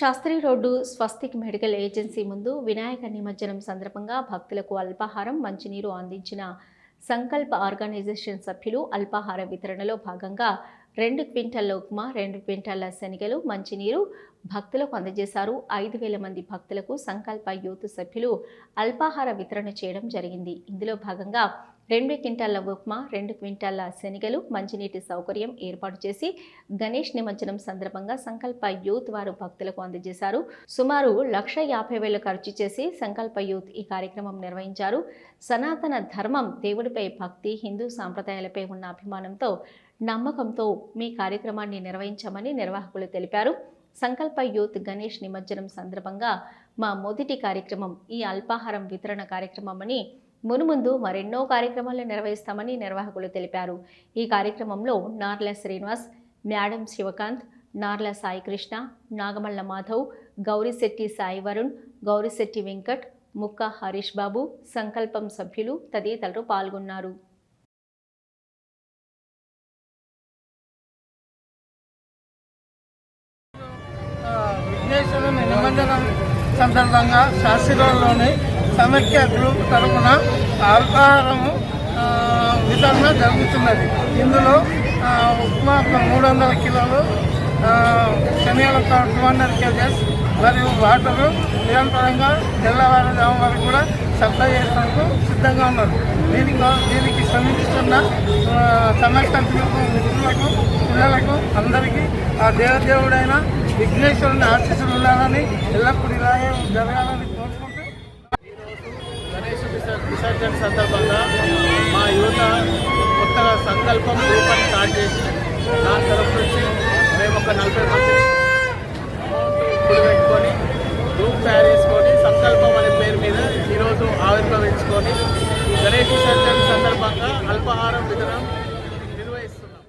Shastri road Swastik medical agency ముందు వినాయక నిమజ్జనం సందర్భంగా భక్తులకు అల్పాహారం మంచినీరు అందించిన సంకల్ప ఆర్గనైజేషన్ సభ్యులు అల్పాహార వితరణలో భాగంగా రెండు క్వింటాల ఉప్మా రెండు క్వింటాల శనిగలు మంచినీరు భక్తులకు అందజేశారు. ఐదు వేల మంది భక్తులకు సంకల్ప యూత్ సభ్యులు అల్పాహార వితరణ చేయడం జరిగింది. ఇందులో భాగంగా రెండు క్వింటాల ఉప్మా రెండు క్వింటాల శనగలు మంచినీటి సౌకర్యం ఏర్పాటు చేసి గణేష్ నిమజ్జనం సందర్భంగా సంకల్ప యూత్ వారు భక్తులకు అందజేశారు. సుమారు లక్ష యాభై వేలు ఖర్చు చేసి సంకల్ప యూత్ ఈ కార్యక్రమం నిర్వహించారు. సనాతన ధర్మం దేవుడిపై భక్తి హిందూ సాంప్రదాయాలపై ఉన్న అభిమానంతో నమ్మకంతో మీ కార్యక్రమాన్ని నిర్వహించామని నిర్వాహకులు తెలిపారు. సంకల్ప యూత్ గణేష్ నిమజ్జనం సందర్భంగా మా మొదటి కార్యక్రమం ఈ అల్పాహారం వితరణ కార్యక్రమమని మునుముందు మరెన్నో కార్యక్రమాలు నిర్వహిస్తామని నిర్వాహకులు తెలిపారు. ఈ కార్యక్రమంలో నార్ల శ్రీనివాస్ మేడం శివకాంత్ నార్ల సాయికృష్ణ నాగమల్ల మాధవ్ గౌరిశెట్టి సాయి వరుణ్ గౌరిశెట్టి వెంకట్ ముక్క హరీష్ బాబు సంకల్పం సభ్యులు తదితరులు పాల్గొన్నారు. విఘ్నేశ్వరుని నిమజ్జనం సందర్భంగా శాస్త్రిలోని సమైక్య గ్రూప్ తరఫున అల్పాహారము వితరణ జరుగుతున్నది. ఇందులో ఉప్మా మూడు వందల కిలోలు ఆ, టూ హండ్రెడ్ కేజెస్ మరియు వాటరు నిరంతరంగా తెల్లవారుజాము వరకు కూడా సప్లై చేసేందుకు సిద్ధంగా ఉన్నారు. దీనికి దీనికి శ్రమిస్తున్న ఆ, గ్రూప్ మిత్రులకు పిల్లలకు అందరికీ ఆ దేవదేవుడైన విఘ్నేశ్వరుని ఆశీస్సులు ఉండాలని ఎల్లప్పుడూ ఇలాగే జరగాలని కోరుకుంటున్నాను. విసర్జన సందర్భంగా మా యువత కొత్తగా సంకల్పం రూపాన్ని స్టార్ట్ చేసి దాని తరఫు నుంచి మేము ఒక నలభై మంది ఇప్పుడు పెట్టుకొని గ్రూప్ తయారు చేసుకొని సంకల్పం అనే పేరు మీద ఈరోజు ఆవిర్భవించుకొని గణేష్